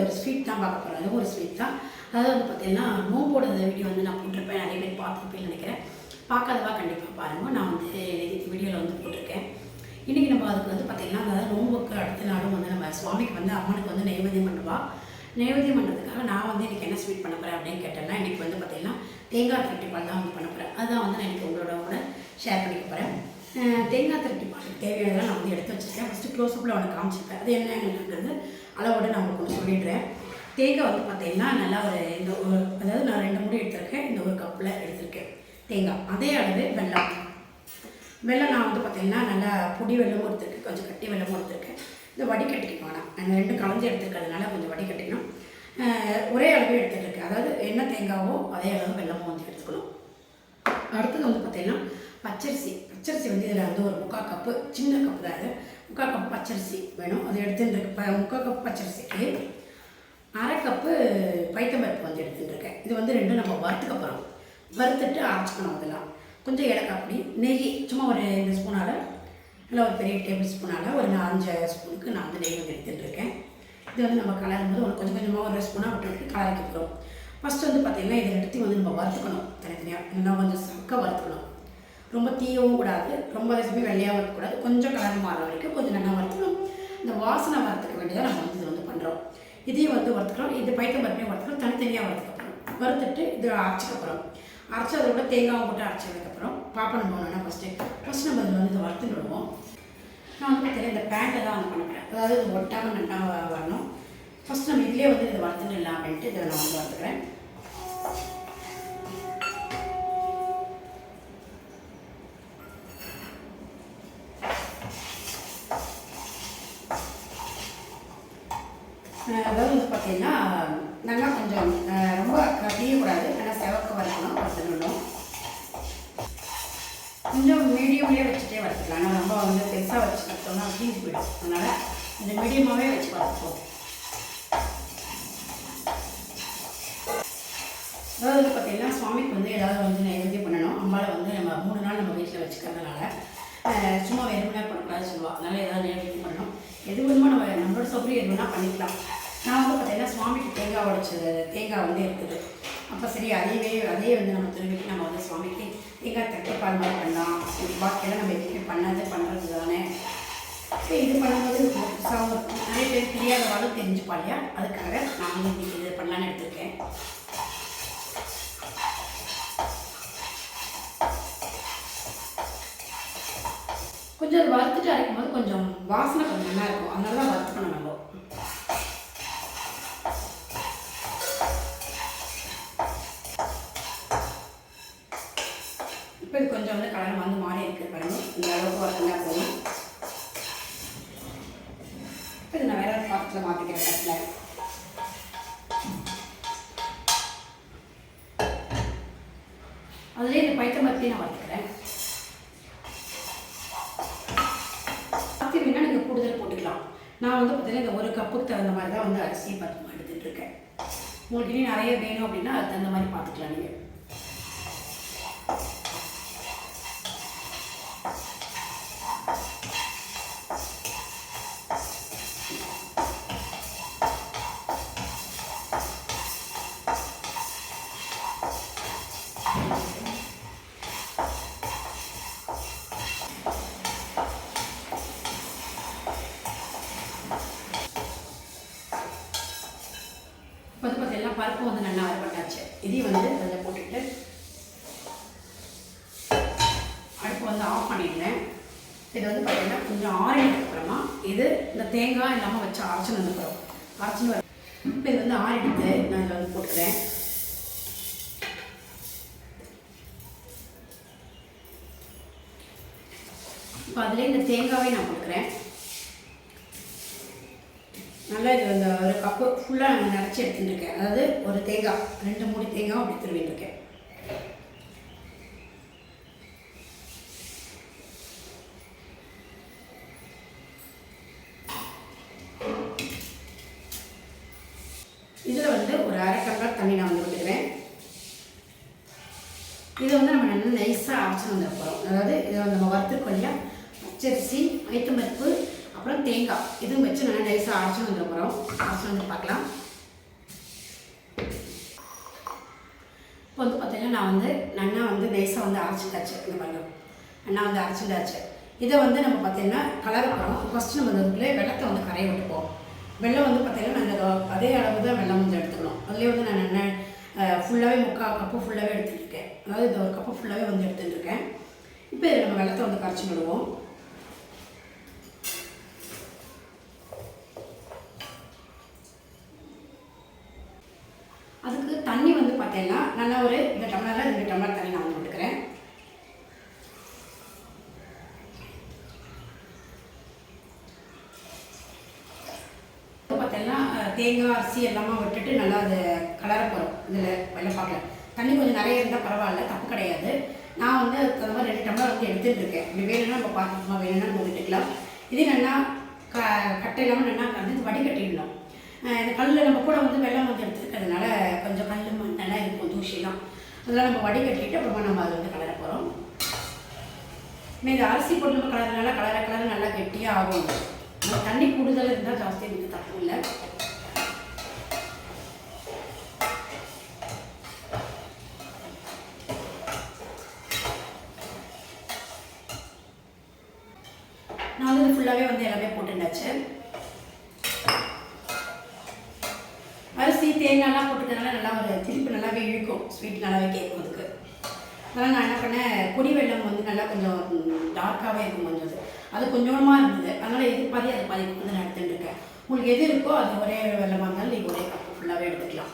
ஒரு ஸ்வீட் தான் பார்க்க ஒரு ஸ்வீட் தான். அதாவது வந்து பார்த்தீங்கன்னா நோம்போட வீடியோ வந்து நான் போட்டிருப்பேன். நிறைய பேர் பார்த்துருப்பேன் நினைக்கிறேன். பார்க்காதவா கண்டிப்பாக பாருங்கள் நான் வந்து வீடியோவில் வந்து போட்டிருக்கேன். இன்றைக்கி நம்ம அதுக்கு வந்து பார்த்திங்கன்னா அதாவது நோம்புக்கு அடுத்த நாளும் வந்து நம்ம சுவாமிக்கு வந்து அம்மனுக்கு வந்து நைவேத்தியம் பண்ணுவா. நைவேத்தியம் பண்ணுறதுக்காக நான் வந்து இன்றைக்கி என்ன ஸ்வீட் பண்ண போகிறேன் அப்படின்னு கேட்டேன்னா இன்றைக்கி வந்து பார்த்திங்கன்னா தேங்காய் திரட்டி பால் தான் வந்து பண்ண போகிறேன் அதான் வந்து நான் இன்றைக்கி உங்களோட கூட ஷேர் பண்ணிக்க போகிறேன் தேங்காய் திரட்டி பாலுக்கு தேவையானதெல்லாம் நான் வந்து எடுத்து வச்சுருக்கேன். ஃபஸ்ட்டு க்ளோஸ்அப்பில் உனக்கு காமிச்சிருப்பேன். அது என்னங்கிறது அளவோடு நான் உங்களுக்கு சொல்லிடுறேன். தேங்காய் வந்து பார்த்திங்கன்னா நல்லா ஒரு இந்த ஒரு அதாவது நான் ரெண்டு முடி எடுத்திருக்கேன். இந்த ஒரு கப்பில் தேங்காய். அதே அளவு வெல்லம். வெல்லம் நான் வந்து பார்த்தீங்கன்னா நல்லா பொடி வெல்லமும் எடுத்திருக்கேன். கொஞ்சம் கட்டி வெல்லமும் எடுத்திருக்கேன். இந்த வடிகட்டிக்கு வேணாம் அந்த ரெண்டு கலந்து எடுத்துருக்கிறதுனால கொஞ்சம் வடிகட்டிக்கணும். ஒரே அளவு எடுத்துகிட்டு அதாவது என்ன தேங்காவோ அதே அளவு வெல்லமும் வந்து எடுத்துக்கணும். அடுத்தது வந்து பார்த்தீங்கன்னா பச்சரிசி. பச்சரிசி வந்து இதில் வந்து ஒரு முக்கால் கப்பு சின்ன கப்பு தான் இது. முக்கால் கப்பு பச்சரிசி வேணும். அது எடுத்துட்டுருக்கு ப முக்கால் கப்பு பச்சரிசிக்கு அரை கப்பு பைத்தம்பருப்பு வந்து எடுத்துட்டு இருக்கேன் இது வந்து ரெண்டும் நம்ம வறுத்துக்க போகிறோம் வறுத்துட்டு அரைச்சிக்கணும் அதெல்லாம். கொஞ்சம் ஏலக்காய் நெய் சும்மா ஒரு ரெண்டு ஸ்பூனால் இல்லை ஒரு பெரிய டேபிள் ஸ்பூனால் ஒரு நாலஞ்சு ஸ்பூனுக்கு நான் வந்து நெய் வந்து எடுத்துட்டு இருக்கேன். இது வந்து நம்ம கலரும் போது ஒரு கொஞ்சம் கொஞ்சமாக ஒரு ஸ்பூனாக விட்டு கலரிக்க போகிறோம் ஃபஸ்ட்டு வந்து பார்த்திங்கன்னா இதை எடுத்து வந்து நம்ம வறுத்துக்கணும் தனித்தனியாக இன்னும் கொஞ்சம் சக்க வறுத்துக்கணும். ரொம்ப தீயவும் கூடாது. ரொம்ப ரெசிபி வெள்ளையாகவும் இருக்கக்கூடாது. கொஞ்சம் கலர் மாற வரைக்கும் கொஞ்சம் நல்லா வறுத்துக்கணும். இந்த வாசனை வறுத்துக்க வேண்டியதாக நம்ம வந்து இது வந்து பண்ணுறோம் இதையும் வந்து வறுத்துக்கிறோம். இது பைத்தம் பருப்பையும் வறுத்துக்கிறோம் தனித்தனியாக வறுத்துக்கப்புறோம் வறுத்துட்டு இது அரைச்சிக்க போகிறோம் அரைச்சி அதை விட தேங்காவும் போட்டு அரைச்சதுக்கப்புறம் பாப்பனம் போனோன்னா ஃபஸ்ட்டு ஃபஸ்ட் நம்ம இதில் வந்து வறுத்து விடுவோம். நான் வந்து பார்த்தீங்கன்னா இந்த பேண்ட்டை தான் வந்து பண்ணுறேன் அதாவது இது ஒட்டாமல் நல்லா வரணும். ஃபஸ்ட் நம்ம இதிலே வந்து இதை வறுத்துடலாம் அப்படின்ட்டு இதை நான் வந்து வறுத்துக்கிறேன் அஹ் அதாவது வந்து பார்த்தீங்கன்னா நல்லா கொஞ்சம் அஹ் ரொம்ப தீயக்கூடாது நல்லா செவக்க வறுக்கணும் வறுத்துடணும் கொஞ்சம் மீடியம்லேயே வச்சுட்டே வறுத்துக்கலாம் ஆனால் ரொம்ப வந்து பெருசாக வச்சு பார்த்தோம்னா தீஞ்சு போயிடும். அதனால் இந்த மீடியமாகவே வச்சு வறுப்போம் அதாவது வந்து பார்த்திங்கன்னா சுவாமிக்கு வந்து ஏதாவது வந்து நைவேத்தியம் பண்ணணும். அம்பாவை வந்து நம்ம மூணு நாள் நம்ம வீட்டில் வச்சுக்கிறதுனால சும்மா வெறுமனே பண்ணக்கூடாது சொல்லுவாள் அதனால் ஏதாவது நைவேத்தியம் பண்ணணும். எது வேணுமோ நம்ம நம்மளோட சௌகரியம் எது பண்ணிக்கலாம். நான் வந்து பார்த்திங்கன்னா சுவாமிக்கு தேங்காய் உடைச்சது தேங்காய் வந்து இருக்குது. அப்போ சரி அதையவே அதே வந்து நம்ம திரும்பிட்டு நம்ம வந்து சுவாமிக்கு தேங்காய் தட்டிப்பால் மாதிரி பண்ணலாம். சரி பாக்கியெல்லாம் நம்ம எதுவுமே பண்ணாதே பண்ணுறது தானே சரி இது பண்ணும்போது புதுசாகவும் இருக்கும் நிறைய பேர் தெரியாதவாலும் தெரிஞ்சுப்பா இல்லையா அதுக்காக நான் இன்னைக்கு இது பண்ணலான்னு எடுத்திருக்கேன். கொஞ்சம் வறுத்துட்டு அரைக்கும் போது கொஞ்சம் வாசனை கொஞ்சம் நல்லா இருக்கும். அதனால தான் பண்ண நம்ம. கொஞ்சம் வந்து கலர் வந்து மாறி இருக்கு பாருங்க. இந்த அளவுக்கு வறுத்தா போதும். இப்போ நான் வேற ஒரு பாத்திரத்தில் மாற்றிக்கிறேன் கட்டில் அதுலேயே இந்த பைத்த மரத்தையும் நான் வளர்த்துக்கிறேன். அரிசி வேணால் நீங்கள் கூடுதல் போட்டுக்கலாம். நான் வந்து பார்த்தீங்கன்னா இந்த ஒரு கப்புக்கு தகுந்த மாதிரி தான் வந்து அரிசி பார்த்து எடுத்துகிட்டு இருக்கேன். உங்களுக்கு இனி நிறைய வேணும் அப்படின்னா அதுக்கு தகுந்த மாதிரி பார்த்துக்கலாம் நீங்கள் வந்து அதில் போட்டுட்டு அடுப்பு வந்து ஆஃப் பண்ணிடுறேன். இது வந்து பார்த்தீங்கன்னா கொஞ்சம் ஆறினதுக்கு அப்புறமா இது இந்த தேங்காய் இல்லாமல் வச்சு அரைச்சுன்னு வந்துக்கிறோம். அரைச்சுன்னு வர இப்போ இது வந்து ஆறிடுத்து நான் இதில் வந்து போட்டுக்கிறேன். இப்போ அதுலேயே இந்த தேங்காவே நான் கொடுக்குறேன் நல்லா இது அந்த ஒரு கப்பு ஃபுல்லாக நான் நினச்சி எடுத்துட்டுருக்கேன். அதாவது ஒரு தேங்காய் ரெண்டு மூணு தேங்காய் அப்படி திருவிட்டுருக்கேன். இதில் வந்து ஒரு அரை கப்பாக தண்ணி நான் வந்து விட்டுக்கிறேன் இதை வந்து நம்ம நல்லா நைஸாக அரைச்சி வந்துட போகிறோம் அதாவது இதை நம்ம வறுத்துருக்கோம் இல்லையா? பச்சரிசி ஐத்தம்பருப்பு அப்புறம் தேங்காய். இதுவும் வச்சு நல்லா நைஸாக அரைச்சி வந்துட போகிறோம் அரைச்சி வந்து பார்க்கலாம். இப்போ வந்து பார்த்தீங்கன்னா நான் வந்து நன்னா வந்து நைஸாக வந்து அரைச்சிட்டாச்சு. இந்த பாருங்க. நன்னா வந்து அரைச்சிட்டாச்சு. இதை வந்து நம்ம பார்த்தீங்கன்னா கலர் போகிறோம் ஃபஸ்ட்டு நம்ம இதுக்குள்ளே வெள்ளத்தை வந்து கரைய விட்டுப்போம். வெள்ளம் வந்து பார்த்தீங்கன்னா நாங்கள் அதே அளவு தான் வெள்ளம் வந்து எடுத்துக்கணும். அதுலேயே வந்து நான் என்ன ஃபுல்லாகவே முக்கால் கப்பு ஃபுல்லாகவே எடுத்துகிட்டு இருக்கேன். அதாவது இந்த ஒரு கப்பு ஃபுல்லாகவே வந்து எடுத்துகிட்டு இருக்கேன். இப்போ இதில் நம்ம வெள்ளத்தை வந்து கரைச்சி விடுவோம் அதுக்கு தண்ணி வந்து பார்த்தீங்கன்னா நல்லா ஒரு இந்த டம்ளரில் ரெண்டு டம்ளர் தண்ணி நான் வந்து விட்டுக்கிறேன் இப்போ பார்த்தீங்கன்னா அஹ், தேங்காய் அரிசி எல்லாமே விட்டுட்டு நல்லா அது கலர போகிறோம் இதில் வெள்ளை பார்க்கலாம் தண்ணி கொஞ்சம் நிறைய இருந்தால் பரவாயில்ல தப்பு கிடையாது. நான் வந்து அதுக்கு தகுந்த மாதிரி ரெண்டு டம்ளர் வந்து எடுத்துகிட்டு இருக்கேன். இப்படி வேணும்னா நம்ம பார்த்துக்கோமா வேணும்னா நம்ம விட்டுக்கலாம் இதே நல்லா க கட்டை இல்லாமல் நல்லா கலந்து வடிகட்டிடணும். அஹ், இந்த கல்லில் நம்ம கூட வந்து வெள்ளம் வந்து எடுத்துருக்கிறதுனால கொஞ்சம் கல் மண்ணெல்லாம் இருக்கும் தூசிலாம் அதெல்லாம் நம்ம வடிகட்டிட்டு அப்புறமா நம்ம அதை வந்து கலர போகிறோம் இன்னும் இந்த அரிசி போட்டு நம்ம கலர்னால கலர கலர் நல்லா கெட்டியாக ஆகும். நம்ம தண்ணி கூடுதல் இருந்தால் ஜாஸ்தி எனக்கு தப்பு இல்லை. நான் வந்து ஃபுல்லாகவே வந்து எல்லாமே போட்டுருந்தாச்சு. அரிசி தேங்காய்லாம் போட்டுக்கிறதுனால நல்லா ஒரு திருப்பி நல்லாவே இழுக்கும். ஸ்வீட் நல்லாவே கேட்கும் அதுக்கு அதனால் நான் என்ன பண்ணேன் பொடி வெள்ளம் வந்து நல்லா கொஞ்சம் டார்க்காகவே இருக்கும் கொஞ்சம் அது. அது கொஞ்சமாக இருந்தது. அதனால் எது பாதி அது பாதி வந்து நான் எடுத்துகிட்டு இருக்கேன். உங்களுக்கு எது இருக்கோ அது ஒரே வெள்ளமாக இருந்தாலும் நீங்கள் ஒரே கப்பு ஃபுல்லாகவே எடுத்துக்கலாம்.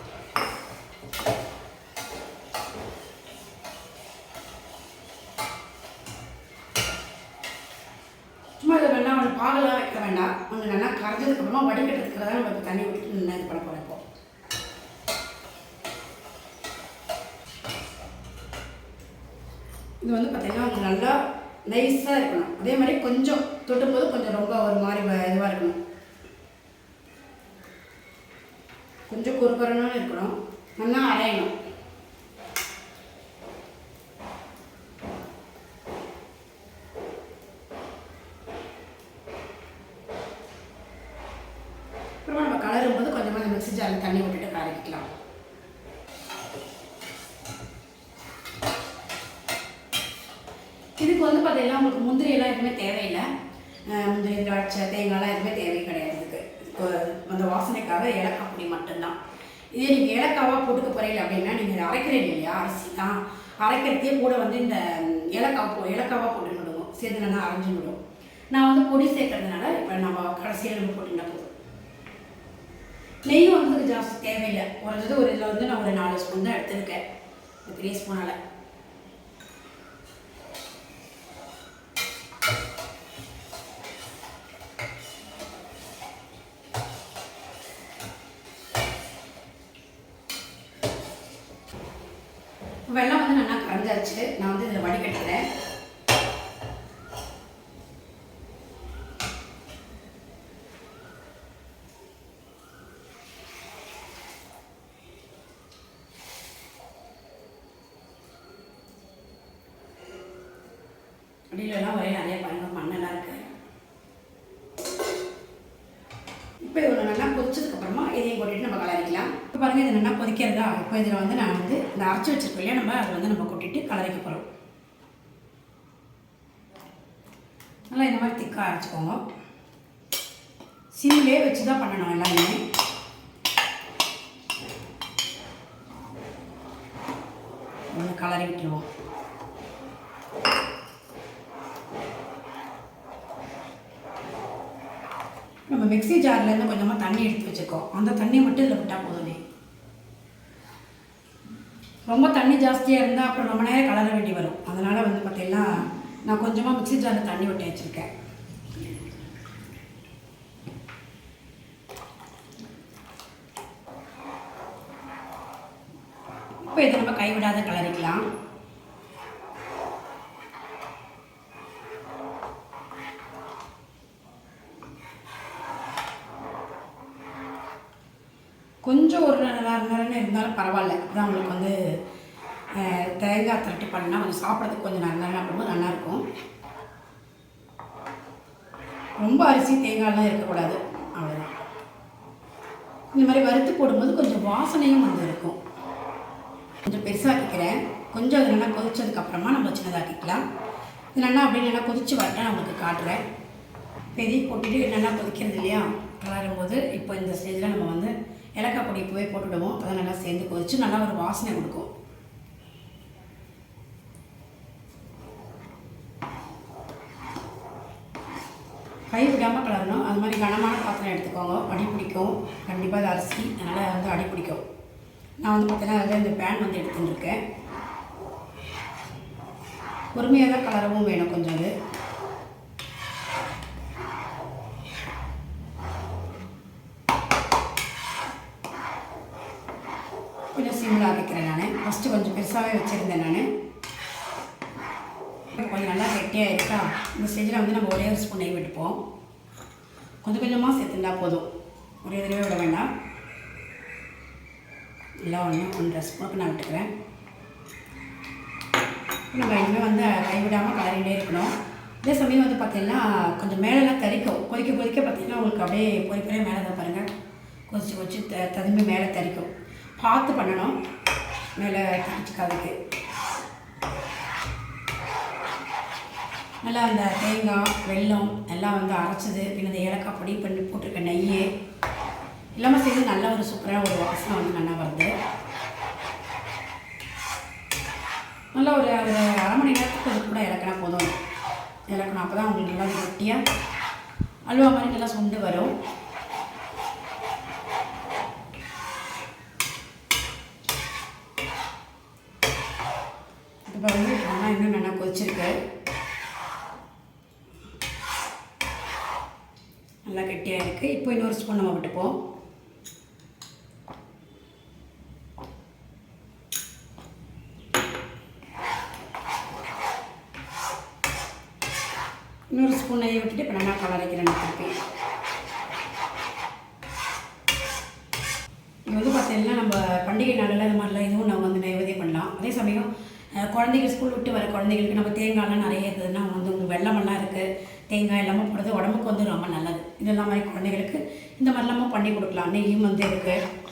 சும்மா இதை வேணா ஒன்று பாகலாம் வைக்க வேண்டாம். அவங்க நல்லா கரைஞ்சதுக்கப்புறமா வடிகட்டுறதுக்கு தான் நம்ம இப்போ தண்ணி ஊற்றி நல்லா இது பண்ண போகிறோம் இப்போ. இது வந்து பார்த்தீங்கன்னா நல்லா நைஸாக இருக்கணும். அதே மாதிரி கொஞ்சம் தொட்டும் போது கொஞ்சம் ரொம்ப ஒரு மாதிரி இதுவாக இருக்கணும். கொஞ்சம் குறுகுறன்னு இருக்கணும். நல்லா அரையணும் அப்புறமா நம்ம கலரும் போது வச்சுட்டு அதில் தண்ணி விட்டுட்டு கலக்கிக்கலாம் இதுக்கு வந்து பார்த்தீங்கன்னா உங்களுக்கு முந்திரி எல்லாம் எதுவுமே தேவையில்லை. முந்திரி திராட்சை தேங்காய்லாம் எதுவுமே தேவை கிடையாது இதுக்கு. இப்போ அந்த வாசனைக்காக ஏலக்காய் பொடி மட்டும்தான். இதே நீங்கள் ஏலக்காவாக போட்டுக்க போகிறீங்க அப்படின்னா நீங்கள் அரைக்கிறீங்க இல்லையா? அரிசி. தான் அரைக்கிறதே கூட வந்து இந்த ஏலக்காய் போ ஏலக்காவாக போட்டு விடுவோம் சேர்ந்து நல்லா அரைஞ்சு விடுவோம் நான் வந்து பொடி சேர்க்கறதுனால இப்போ நம்ம கடைசியில் நம்ம போட்டுனா போதும் நெய் வந்து ஜாஸ்தி தேவையில்லை. குறைஞ்சது ஒரு இதில் வந்து நான் ஒரு நாலு ஸ்பூன் தான் எடுத்திருக்கேன். இந்த பெரிய ஸ்பூனால் வெள்ளம் வந்து நல்லா கரைஞ்சாச்சு நான் வந்து இதில் வடிகட்டுறேன் அடியிலலாம் ஒரே நிறைய பாருங்க மண்ணெல்லாம் இருக்குது இப்போ இவ்வளோ நல்லா கொதிச்சதுக்கப்புறமா இதையும் போட்டுட்டு நம்ம கலரிக்கலாம். இப்போ பாருங்கள் இது நல்லா கொதிக்கிறதா இப்போ இதில் வந்து நான் வந்து இந்த அரைச்சி வச்சிருக்கோம் இல்லையா நம்ம அதை வந்து நம்ம கொட்டிட்டு கலரிக்க போகிறோம் நல்லா இந்த மாதிரி திக்காக அரைச்சிக்கோங்க. சிம்லே வச்சு தான் பண்ணணும் எல்லாமே. கலரி விட்டுருவோம். நம்ம மிக்ஸி ஜார்லேருந்து கொஞ்சமாக தண்ணி எடுத்து வச்சுருக்கோம் அந்த தண்ணி மட்டும் இதில் விட்டால் போதுமே ரொம்ப தண்ணி ஜாஸ்தியாக இருந்தால் அப்புறம் ரொம்ப நேரம் கலர வேண்டி வரும். அதனால் வந்து பார்த்தீங்கன்னா நான் கொஞ்சமாக மிக்ஸி ஜாரில் தண்ணி விட்டு வச்சுருக்கேன். இப்போ இதை நம்ம கைவிடாத கலரிக்கலாம். கொஞ்சம் இருந்தாலும் பரவாயில்ல. அதான் உங்களுக்கு வந்து தேங்காய் திரட்டி பண்ணால் கொஞ்சம் சாப்பிட்றதுக்கு கொஞ்சம் நல்லா அப்படிங்கும்போது நல்லாயிருக்கும் ரொம்ப அரிசி தேங்காய்லாம் இருக்கக்கூடாது. அவ்வளோதான் இந்த மாதிரி வறுத்து போடும்போது கொஞ்சம் வாசனையும் வந்து இருக்கும். கொஞ்சம் பெருசாக்கிக்கிறேன். கொஞ்சம் அது நல்லா கொதிச்சதுக்கப்புறமா நம்ம சின்னதாக்கிக்கலாம். இது நல்லா அப்படியே நல்லா கொதிச்சு வரட்டா நான் உங்களுக்கு காட்டுறேன். பெரிய போட்டுட்டு நல்லா கொதிக்கிறது இல்லையா? கலரும்போது இப்போ இந்த ஸ்டேஜில் நம்ம வந்து ஏலக்காய் பொடி இப்போவே போட்டுவிடுவோம். அப்போ தான் நல்லா சேர்ந்து கொதிச்சு நல்லா ஒரு வாசனை கொடுக்கும். கை விடாமல் கலரணும். அது மாதிரி கனமான பாத்திரம் எடுத்துக்கோங்க. அடி பிடிக்கும். கண்டிப்பாக அது அரிசி. அதனால் வந்து அடி பிடிக்கும். நான் வந்து பார்த்தீங்கன்னா அதில் இந்த பேன் வந்து எடுத்துன்னு இருக்கேன். பொறுமையாக தான் கலரவும் வேணும் கொஞ்சம் அது கொஞ்சம் சிம்மில் வைக்கிறேன் நான் ஃபஸ்ட்டு கொஞ்சம் பெருசாகவே வச்சுருந்தேன் நான். கொஞ்சம் நல்லா கெட்டியாக இருக்கா? இந்த ஸ்டேஜில் வந்து நம்ம ஒரே ஒரு ஸ்பூன் நெய் விட்டுப்போம். கொஞ்சம் கொஞ்சமாக சேர்த்துட்டா போதும். ஒரே தடவை விட வேண்டாம். எல்லாம் ஒன்று ஒன்றரை ஸ்பூனுக்கு நான் விட்டுக்கிறேன். நம்ம இனிமேல் வந்து கைவிடாமல் கலரிகிட்டே இருக்கணும். இதே சமயம் வந்து பார்த்திங்கன்னா கொஞ்சம் மேலெல்லாம் தரிக்கும். கொதிக்க கொதிக்க பார்த்தீங்கன்னா உங்களுக்கு அப்படியே பொறி மேலே தான் பாருங்கள் கொதிச்சு கொதிச்சு த ததும்பி மேலே தரிக்கும். பார்த்து பண்ணணும். மேலே தரிச்சுக்காதுக்கு நல்லா அந்த தேங்காய் வெல்லம் எல்லாம் வந்து அரைச்சது. பின் இந்த ஏலக்காய் பொடி பண்ணி போட்டிருக்க நெய் எல்லாமே சேர்ந்து நல்ல ஒரு சூப்பரான ஒரு வாசனை வந்து நல்லா வருது. நல்லா ஒரு ஒரு அரை மணி நேரத்துக்கு அது கூட இலக்கினா போதும். இலக்கணம் அப்போ தான் உங்களுக்கு நல்லா கெட்டியாக அல்வா மாதிரி நல்லா சுண்டு வரும். இப்போ வந்து ஆனால் இன்னும் நல்லா கொதிச்சிருக்கு நல்லா கெட்டியாக இருக்குது இப்போ இன்னொரு ஸ்பூன் நம்ம விட்டுப்போம். இன்னொரு ஸ்பூன் நெய் விட்டுட்டு இப்போ நல்லா கலரைக்கிறேன் நான் திருப்பி இது வந்து பார்த்தீங்கன்னா நம்ம பண்டிகை நாளில் இந்த மாதிரிலாம் இதுவும் நம்ம வந்து நைவேதியம் பண்ணலாம். அதே சமயம் அஹ், குழந்தைகள் ஸ்கூல் விட்டு வர குழந்தைகளுக்கு நம்ம தேங்காய்லாம் நிறைய இருக்குதுன்னா வந்து உங்களுக்கு வெள்ளமெல்லாம் இருக்குது தேங்காய் எல்லாமே போடுறது உடம்புக்கு வந்து ரொம்ப நல்லது. இதெல்லாம் மாதிரி குழந்தைகளுக்கு இந்த மாதிரிலாமும் பண்ணி கொடுக்கலாம். நெய்யும் வந்து இருக்குது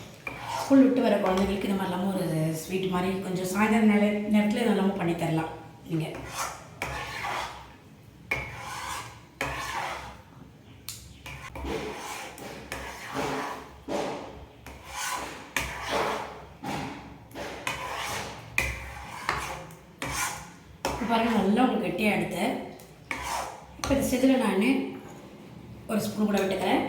ஸ்கூல் விட்டு வர குழந்தைகளுக்கு இந்த மாதிரிலாமும் ஒரு ஸ்வீட் மாதிரி கொஞ்சம் சாயந்தரம் நேர நேரத்தில் இதெல்லாமும் பண்ணி தரலாம். நீங்கள் இப்போ பாருங்கள் நல்லா உங்களுக்கு கெட்டியாக எடுத்து இப்போ இந்த செதில் நான் ஒரு ஸ்பூன் கூட விட்டுக்கிறேன்.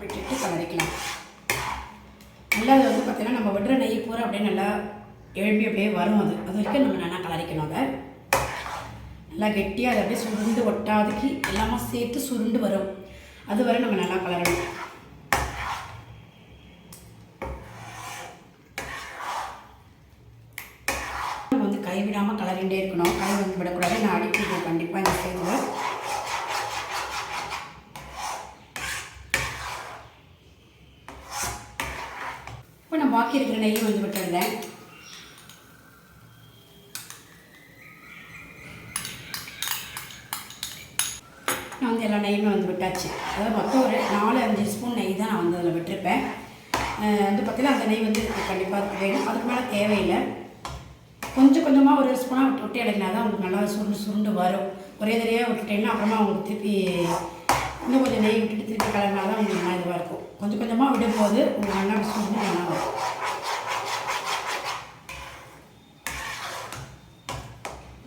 விட்டுட்டு கலரிக்கலாம். நல்லா அது வந்து பார்த்திங்கன்னா நம்ம விடுற நெய் பூரா அப்படியே நல்லா எழுப்பி அப்படியே வரும் அது. அது வரைக்கும் நம்ம நல்லா கலரிக்கணும் அதை. நல்லா கெட்டியாக அதை அப்படியே சுருண்டு ஒட்டாதுக்கு எல்லாமே சேர்த்து சுருண்டு வரும். அது வரை நம்ம நல்லா கலரணும் நம்ம வந்து கலரிண்டே இருக்கணும். கலர் வந்து விடக்கூடாது. நான் அடிக்கிட்டு கண்டிப்பாக இந்த சைடில் இப்போ நான் பாக்கி இருக்கிற நெய்யும் வந்து விட்டுருந்தேன். நான் வந்து எல்லா நெய்யுமே வந்து விட்டாச்சு. அதாவது மொத்தம் ஒரு நாலு அஞ்சு ஸ்பூன் நெய் தான் நான் வந்து அதில் விட்டுருப்பேன். வந்து பார்த்தீங்கன்னா அந்த நெய் வந்து கண்டிப்பாக வேணும். அதுக்கு மேலே தேவையில்லை. கொஞ்சம் கொஞ்சமாக ஒரு ஸ்பூனாக விட்டு விட்டு இடைக்கினா தான் உங்களுக்கு நல்லா சுருண்டு சுருண்டு வரும். ஒரே தடையாக விட்டுட்டேன்னா அப்புறமா உங்களுக்கு திருப்பி இன்னும் கொஞ்சம் நெய் விட்டுட்டு திருப்பி கலந்தால் தான் உங்களுக்கு நல்லா இதுவாக இருக்கும். கொஞ்சம் கொஞ்சமாக விடும்போது உங்களுக்கு நல்லா சுருண்டு நல்லா வரும்.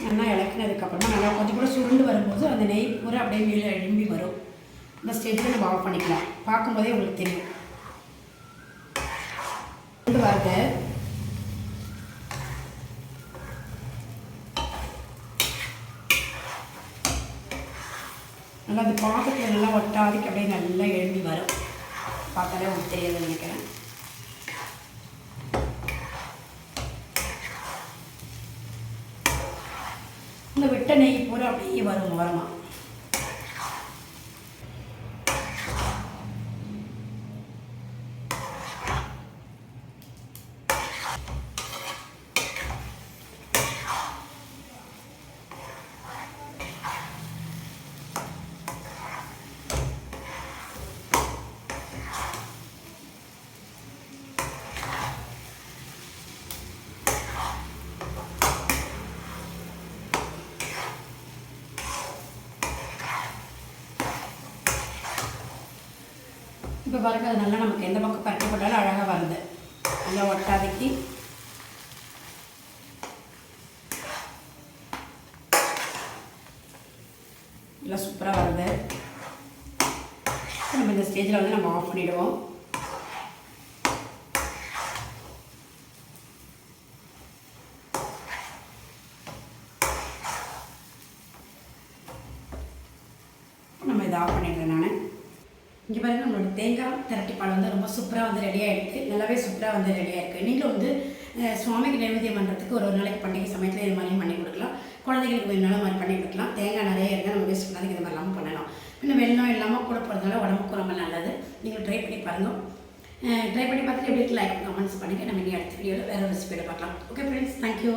நல்லா இலக்கினதுக்கப்புறமா நல்லா கொஞ்சம் கூட சுருண்டு வரும்போது அந்த நெய் பூரா அப்படியே மேலே எழும்பி வரும். இந்த ஸ்டேஜில் நம்ம ஆஃப் பண்ணிக்கலாம். பார்க்கும்போதே உங்களுக்கு தெரியும் சுருண்டு வருது நல்லா அந்த பாக்கத்தில் நல்லா ஒட்டாதிக்கு அப்படியே நல்லா எழும்பி வரும். பார்த்தாலே உங்களுக்கு தெரியாதுன்னு நினைக்கிறேன். இந்த விட்ட நெய் பூரா அப்படியே வரும் வரமா? இப்போ பாருங்கள் அது நல்லா நமக்கு எந்த பக்கம் பரட்டி போட்டாலும் அழகாக வருது நல்லா ஒட்டாதைக்கு. நல்லா சூப்பராக வருது நம்ம இந்த ஸ்டேஜில் வந்து நம்ம ஆஃப் பண்ணிவிடுவோம் நம்ம இதை ஆஃப் பண்ணிடுறேன் நான். இங்கே பாருங்க நம்மளோட தேங்காய் திரட்டி பழம் வந்து ரொம்ப சூப்பராக வந்து ரெடியாக இருக்குது நல்லாவே சூப்பராக வந்து ரெடியாக இருக்குது நீங்களும் வந்து சுவாமிக்கு நைவேத்தியம் பண்ணுறதுக்கு ஒரு ஒரு நாளைக்கு பண்டிகை சமயத்தில் இது மாதிரியும் பண்ணி கொடுக்கலாம். குழந்தைங்களுக்கு வேணுனாலும் மாதிரி பண்ணி கொடுக்கலாம். தேங்காய் நிறைய இருந்தால் நம்ம வேஸ்ட் பண்ணாதுக்கு இது மாதிரிலாம் பண்ணலாம். இன்னும் வெள்ளம் இல்லாமல் கூட போகிறதுனால உடம்புக்கு ரொம்ப நல்லது. நீங்கள் ட்ரை பண்ணி பாருங்கள் ட்ரை பண்ணி பார்த்துட்டு எப்படி லைக் கமெண்ட்ஸ் பண்ணுங்கள் நம்ம இனி அடுத்த வீடியோவில் வேறு ரெசிபியோட பார்க்கலாம். Okay friends thank you